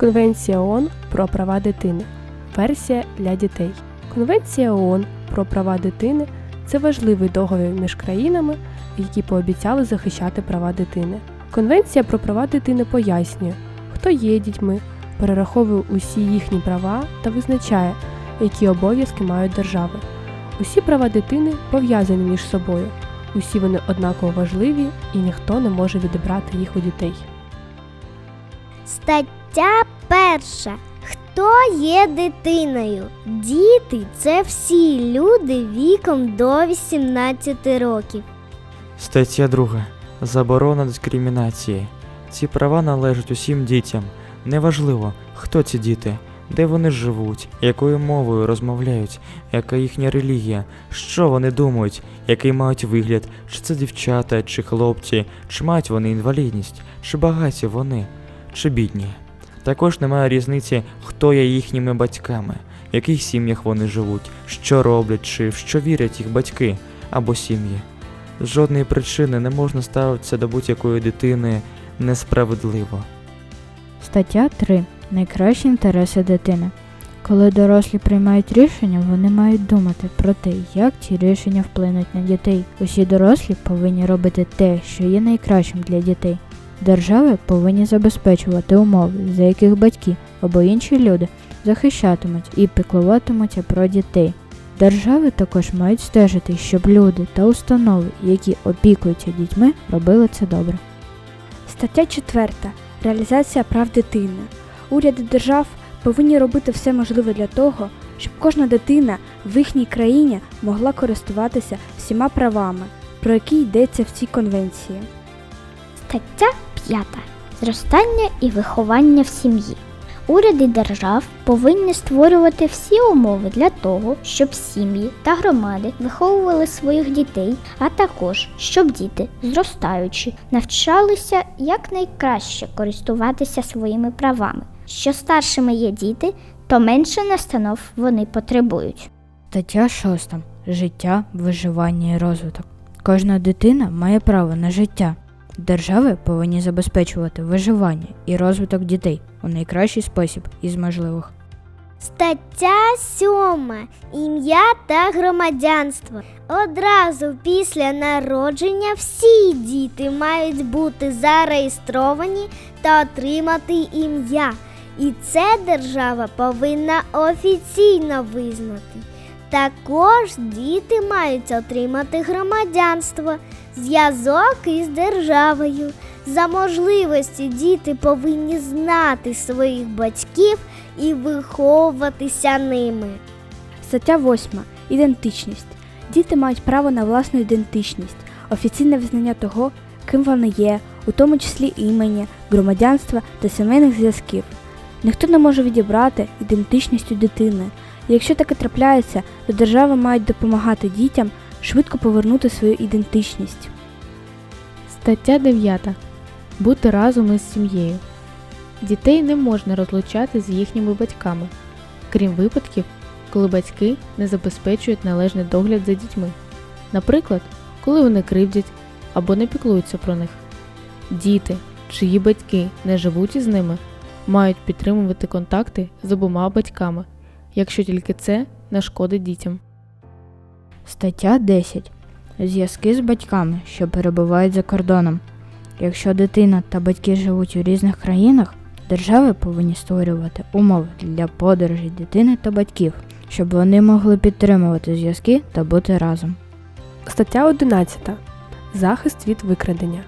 Конвенція ООН про права дитини. Версія для дітей. Конвенція ООН про права дитини це важливий договір між країнами, які пообіцяли захищати права дитини. Конвенція про права дитини пояснює, хто є дітьми, перераховує усі їхні права та визначає, які обов'язки мають держави. Усі права дитини пов'язані між собою. Усі вони однаково важливі і ніхто не може відібрати їх у дітей. Стаття перша. Хто є дитиною? Діти це всі люди віком до 18 років. Стаття 2. Заборона дискримінації. Ці права належать усім дітям. Неважливо, хто ці діти, де вони живуть, якою мовою розмовляють, яка їхня релігія, що вони думають, який мають вигляд, чи це дівчата, чи хлопці, чи мають вони інвалідність, чи багаті вони, чи бідні. Також немає різниці, хто є їхніми батьками, в яких сім'ях вони живуть, що роблять, чи в що вірять їх батьки або сім'ї. З жодної причини не можна ставитися до будь-якої дитини несправедливо. Стаття 3. Найкращі інтереси дитини. Коли дорослі приймають рішення, вони мають думати про те, як ці рішення вплинуть на дітей. Усі дорослі повинні робити те, що є найкращим для дітей. Держави повинні забезпечувати умови, за яких батьки або інші люди захищатимуть і піклуватимуться про дітей. Держави також мають стежити, щоб люди та установи, які опікуються дітьми, робили це добре. Стаття 4. Реалізація прав дитини. Уряди держав повинні робити все можливе для того, щоб кожна дитина в їхній країні могла користуватися всіма правами, про які йдеться в цій конвенції. Стаття 5. Зростання і виховання в сім'ї. Уряди держав повинні створювати всі умови для того, щоб сім'ї та громади виховували своїх дітей, а також щоб діти, зростаючи, навчалися якнайкраще користуватися своїми правами. Що старшими є діти, то менше настанов вони потребують. Стаття 6. Життя, виживання і розвиток. Кожна дитина має право на життя. Держави повинні забезпечувати виживання і розвиток дітей у найкращий спосіб із можливих. Стаття 7. Ім'я та громадянство. Одразу після народження всі діти мають бути зареєстровані та отримати ім'я. І це держава повинна офіційно визнати. Також діти мають отримати громадянство, зв'язок із державою. За можливості діти повинні знати своїх батьків і виховуватися ними. Стаття 8. Ідентичність. Діти мають право на власну ідентичність, офіційне визнання того, ким вони є, у тому числі імені, громадянства та сімейних зв'язків. Ніхто не може відібрати ідентичність у дитини. Якщо таке трапляється, то держави мають допомагати дітям швидко повернути свою ідентичність. Стаття 9. Бути разом із сім'єю. Дітей не можна розлучати з їхніми батьками, крім випадків, коли батьки не забезпечують належний догляд за дітьми. Наприклад, коли вони кривдять або не піклуються про них. Діти, чиї батьки не живуть із ними, мають підтримувати контакти з обома батьками, якщо тільки це не шкодить дітям. Стаття 10. Зв'язки з батьками, що перебувають за кордоном. Якщо дитина та батьки живуть у різних країнах, держави повинні створювати умови для подорожі дитини та батьків, щоб вони могли підтримувати зв'язки та бути разом. Стаття 11. Захист від викрадення.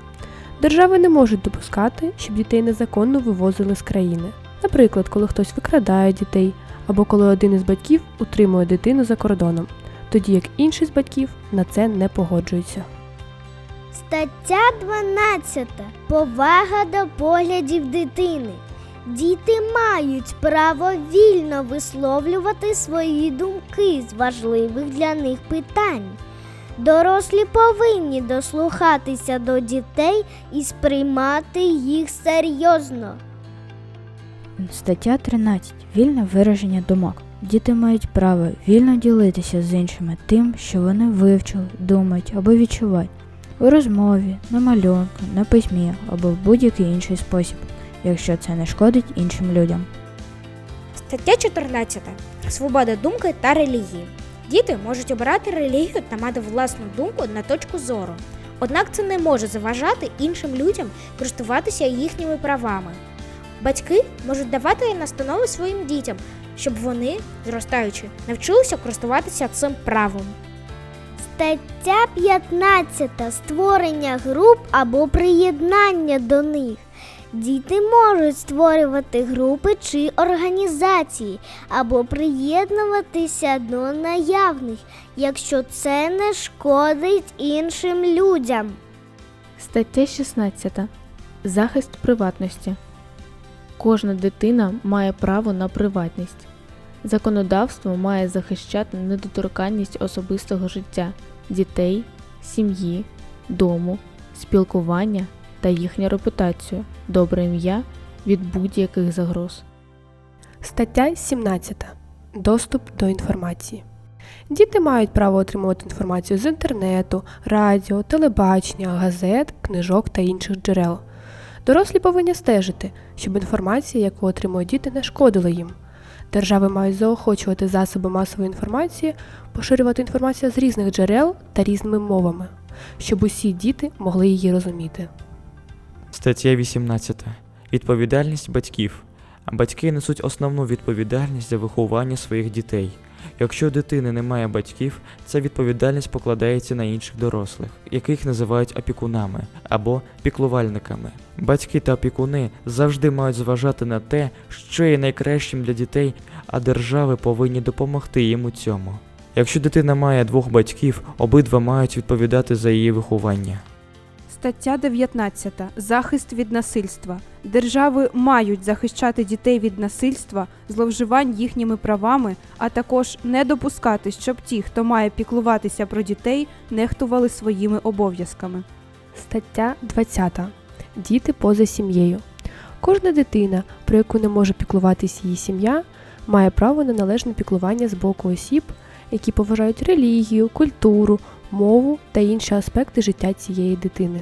Держави не можуть допускати, щоб дітей незаконно вивозили з країни. Наприклад, коли хтось викрадає дітей, або коли один із батьків утримує дитину за кордоном, тоді як інший з батьків на це не погоджується. Стаття 12. Повага до поглядів дитини. Діти мають право вільно висловлювати свої думки з важливих для них питань. Дорослі повинні дослухатися до дітей і сприймати їх серйозно. Стаття 13. Вільне вираження думок. Діти мають право вільно ділитися з іншими тим, що вони вивчили, думають або відчувають у розмові, на малюнку, на письмі або в будь-який інший спосіб. якщо це не шкодить іншим людям. Стаття 14. Свобода думки та релігії. Діти можуть обирати релігію та мати власну думку на точку зору. Однак це не може заважати іншим людям користуватися їхніми правами. Батьки можуть давати настанови своїм дітям, щоб вони, зростаючи, навчилися користуватися цим правом. Стаття 15. Створення груп або приєднання до них. Діти можуть створювати групи чи організації або приєднуватися до наявних, якщо це не шкодить іншим людям. Стаття 16. Захист приватності. Кожна дитина має право на приватність. Законодавство має захищати недоторканність особистого життя дітей, сім'ї, дому, спілкування та їхню репутацію, добре ім'я від будь-яких загроз. Стаття 17. Доступ до інформації. Діти мають право отримувати інформацію з інтернету, радіо, телебачення, газет, книжок та інших джерел. Дорослі повинні стежити, щоб інформація, яку отримують діти, не шкодила їм. Держави мають заохочувати засоби масової інформації, поширювати інформацію з різних джерел та різними мовами, щоб усі діти могли її розуміти. Стаття 18. Відповідальність батьків. Батьки несуть основну відповідальність за виховання своїх дітей. Якщо у дитини немає батьків, ця відповідальність покладається на інших дорослих, яких називають опікунами або піклувальниками. Батьки та опікуни завжди мають зважати на те, що є найкращим для дітей, а держави повинні допомогти їм у цьому. Якщо дитина має двох батьків, обидва мають відповідати за її виховання. Стаття 19. Захист від насильства. Держави мають захищати дітей від насильства, зловживань їхніми правами, а також не допускати, щоб ті, хто має піклуватися про дітей, нехтували своїми обов'язками. Стаття 20. Діти поза сім'єю. Кожна дитина, про яку не може піклуватись її сім'я, має право на належне піклування з боку осіб, які поважають релігію, культуру, мову та інші аспекти життя цієї дитини.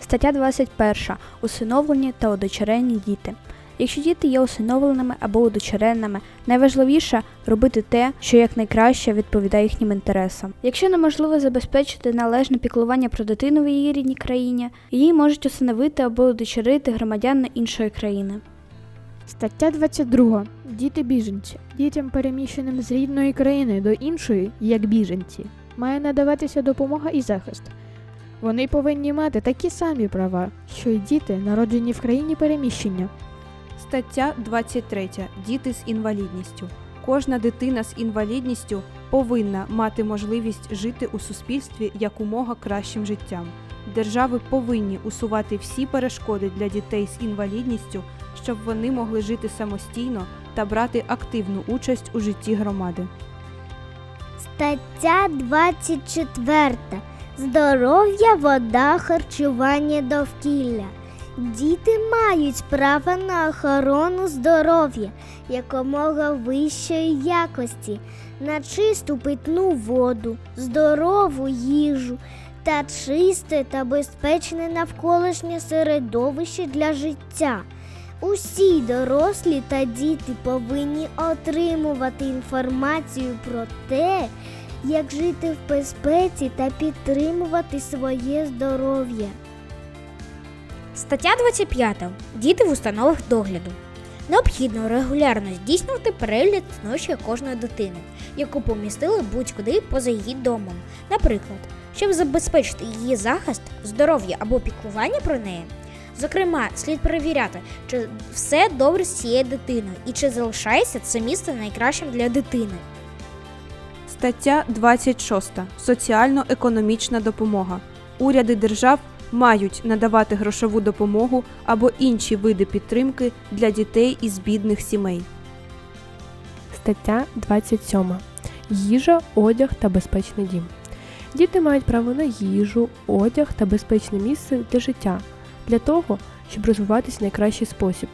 Стаття 21. Усиновлені та удочерені діти. Якщо діти є усиновленими або удочереними, найважливіше робити те, що якнайкраще відповідає їхнім інтересам. Якщо неможливо забезпечити належне піклування про дитину в її рідній країні, її можуть усиновити або удочерити громадяни іншої країни. Стаття 22. Діти біженці. Дітям, переміщеним з рідної країни до іншої, як біженці, має надаватися допомога і захист. Вони повинні мати такі самі права, що й діти, народжені в країні переміщення. Стаття 23. Діти з інвалідністю. Кожна дитина з інвалідністю повинна мати можливість жити у суспільстві якомога кращим життям. Держави повинні усувати всі перешкоди для дітей з інвалідністю, щоб вони могли жити самостійно та брати активну участь у житті громади. Стаття 24. Здоров'я, вода, харчування довкілля. Діти мають право на охорону здоров'я якомога вищої якості, на чисту питну воду, здорову їжу та чисте та безпечне навколишнє середовище для життя. Усі дорослі та діти повинні отримувати інформацію про те, як жити в безпеці та підтримувати своє здоров'я. Стаття 25. Діти в установах догляду. Необхідно регулярно здійснювати перегляд становища кожної дитини, яку помістили будь-куди поза її домом. Наприклад, щоб забезпечити її захист, здоров'я або піклування про неї. Зокрема, слід перевіряти, чи все добре з цією дитиною і чи залишається це місце найкращим для дитини. Стаття 26. Соціально-економічна допомога. Уряди держав мають надавати грошову допомогу або інші види підтримки для дітей із бідних сімей. Стаття 27. Їжа, одяг та безпечний дім. Діти мають право на їжу, одяг та безпечне місце для життя для того, щоб розвиватися в найкращий спосіб.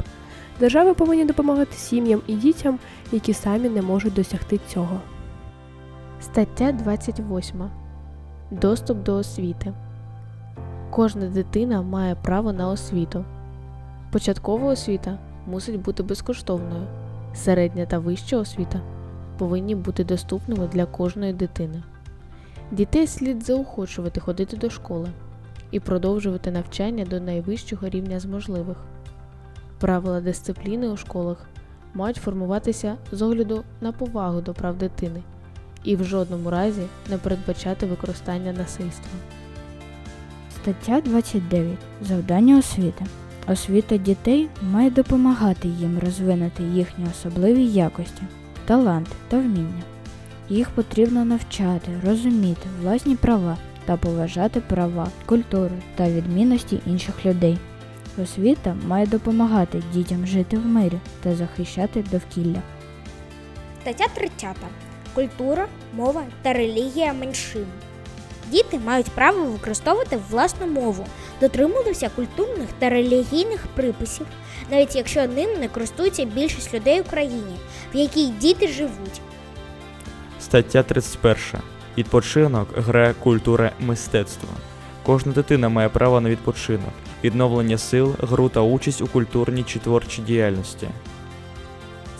Держави повинні допомагати сім'ям і дітям, які самі не можуть досягти цього. Стаття 28. Доступ до освіти. Кожна дитина має право на освіту. Початкова освіта мусить бути безкоштовною. Середня та вища освіта повинні бути доступними для кожної дитини. Дітей слід заохочувати ходити до школи і продовжувати навчання до найвищого рівня з можливих. Правила дисципліни у школах мають формуватися з огляду на повагу до прав дитини і в жодному разі не передбачати використання насильства. Стаття 29. Завдання освіти. Освіта дітей має допомагати їм розвинути їхні особливі якості, таланти та вміння. Їх потрібно навчати, розуміти власні права та поважати права, культуру та відмінності інших людей. Освіта має допомагати дітям жити в мирі та захищати довкілля. Стаття 30. Культура, мова та релігія меншин. Діти мають право використовувати власну мову, дотримуватися культурних та релігійних приписів, навіть якщо ним не користується більшість людей в країні, в якій діти живуть. Стаття 31. Відпочинок, гра, культура, мистецтво. Кожна дитина має право на відпочинок, відновлення сил, гру та участь у культурній чи творчій діяльності.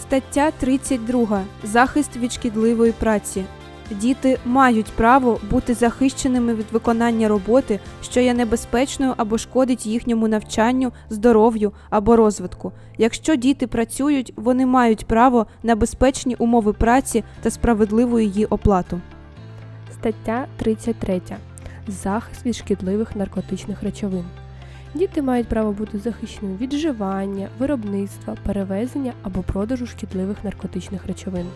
Стаття 32. Захист від шкідливої праці. Діти мають право бути захищеними від виконання роботи, що є небезпечною або шкодить їхньому навчанню, здоров'ю або розвитку. Якщо діти працюють, вони мають право на безпечні умови праці та справедливу її оплату. Стаття 33. Захист від шкідливих наркотичних речовин. Діти мають право бути захищеними від вживання, виробництва, перевезення або продажу шкідливих наркотичних речовин.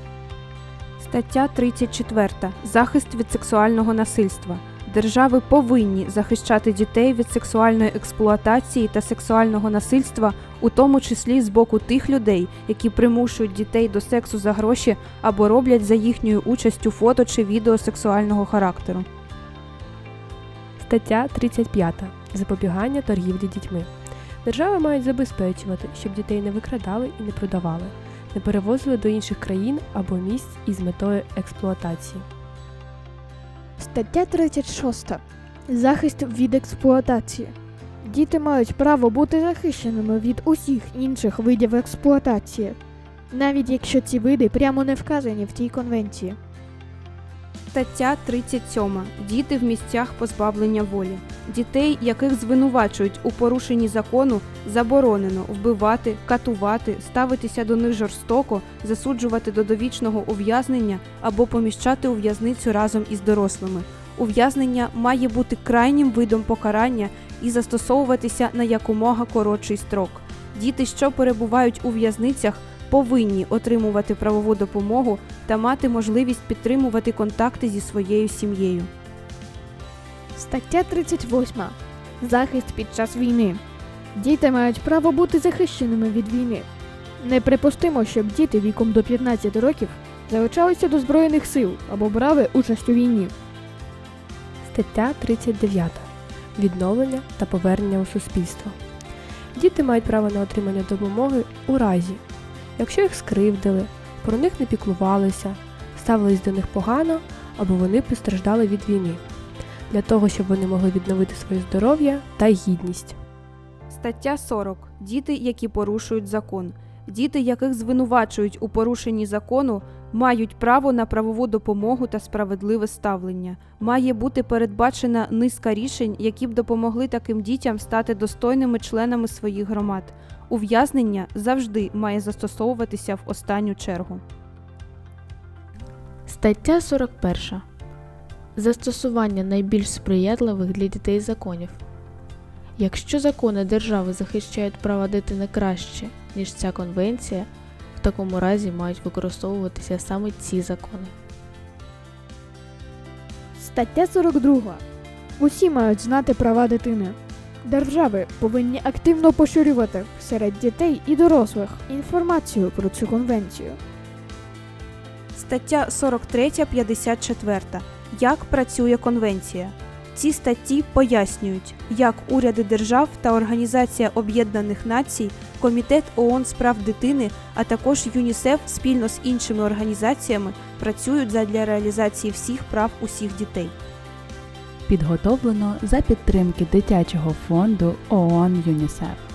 Стаття 34. Захист від сексуального насильства. Держави повинні захищати дітей від сексуальної експлуатації та сексуального насильства, у тому числі з боку тих людей, які примушують дітей до сексу за гроші або роблять за їхньою участю фото чи відео сексуального характеру. Стаття 35. Запобігання торгівлі дітьми. Держави мають забезпечувати, щоб дітей не викрадали і не продавали, не перевозили до інших країн або місць із метою експлуатації. Стаття 36. Захист від експлуатації. Діти мають право бути захищеними від усіх інших видів експлуатації, навіть якщо ці види прямо не вказані в тій конвенції. Стаття 37. Діти в місцях позбавлення волі. Дітей, яких звинувачують у порушенні закону, заборонено вбивати, катувати, ставитися до них жорстоко, засуджувати до довічного ув'язнення або поміщати у в'язницю разом із дорослими. Ув'язнення має бути крайнім видом покарання і застосовуватися на якомога коротший строк. Діти, що перебувають у в'язницях, повинні отримувати правову допомогу та мати можливість підтримувати контакти зі своєю сім'єю. Стаття 38. Захист під час війни. Діти мають право бути захищеними від війни. Неприпустимо, щоб діти віком до 15 років залучалися до Збройних сил або брали участь у війні. Стаття 39. Відновлення та повернення у суспільство. Діти мають право на отримання допомоги у разі, якщо їх скривдили, про них не піклувалися, ставились до них погано або вони постраждали від війни, для того, щоб вони могли відновити своє здоров'я та гідність. Стаття 40. Діти, які порушують закон. Діти, яких звинувачують у порушенні закону, мають право на правову допомогу та справедливе ставлення. Має бути передбачена низка рішень, які б допомогли таким дітям стати достойними членами своїх громад. Ув'язнення завжди має застосовуватися в останню чергу. Стаття 41. Застосування найбільш сприятливих для дітей законів. Якщо закони держави захищають права дитини краще, ніж ця конвенція, в такому разі мають використовуватися саме ці закони. Стаття 42. Усі мають знати права дитини. Держави повинні активно поширювати серед дітей і дорослих інформацію про цю конвенцію. Стаття 43-54. Як працює конвенція? Ці статті пояснюють, як уряди держав та Організація Об'єднаних Націй, Комітет ООН з прав дитини, а також ЮНІСЕФ спільно з іншими організаціями працюють задля реалізації всіх прав усіх дітей. Підготовлено за підтримки дитячого фонду ООН ЮНІСЕФ.